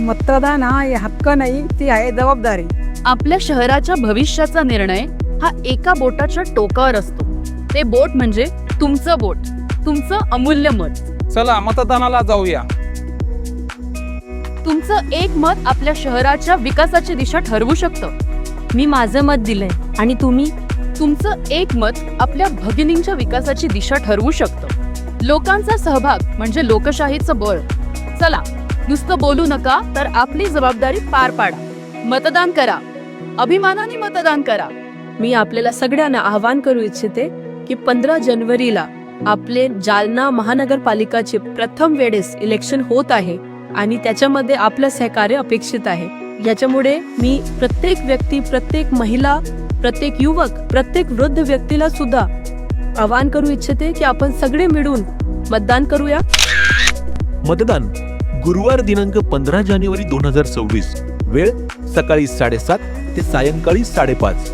मतदान हा हक्क नाही ती आहे जबाबदारी. आपल्या शहराच्या भविष्याचा निर्णय हा एका बोटाच्या टोकावर असतो. ते बोट म्हणजे तुमचं बोट तुमचं अमूल्य मत. चला मतदानाला जाऊया. तुमचं एक मत आपल्या शहराच्या विकासाची दिशा ठरवू शकतं. मी माझं मत दिलंय. आणि तुम्ही? तुमचं एक मत आपल्या भगिनींच्या विकासाची दिशा ठरवू शकतं. लोकांचा सहभाग म्हणजे लोकशाहीचं बळ. चला नुसतं बोलू नका तर आपली जबाबदारी पार पाडा. मतदान करा. अभिमानाने मतदान करा. मी आपल्याला सगळ्यांना आवाहन करू इच्छिते की पंधरा जानेवारीला आपले जालना महानगरपालिकाचे प्रथम वेळेस इलेक्शन होत आहे आणि त्याच्यामध्ये आपलं सहकार्य अपेक्षित आहे. याच्यामुळे मी प्रत्येक व्यक्ती प्रत्येक महिला प्रत्येक युवक प्रत्येक वृद्ध व्यक्तीला सुद्धा आवाहन करू इच्छिते की आपण सगळे मिळून मतदान करूया. मतदान गुरुवार दिनांक पंधरा जानेवारी दोन हजार सव्वीस. वेळ सकाळी साडेसात ते सायंकाळी साडेपाच.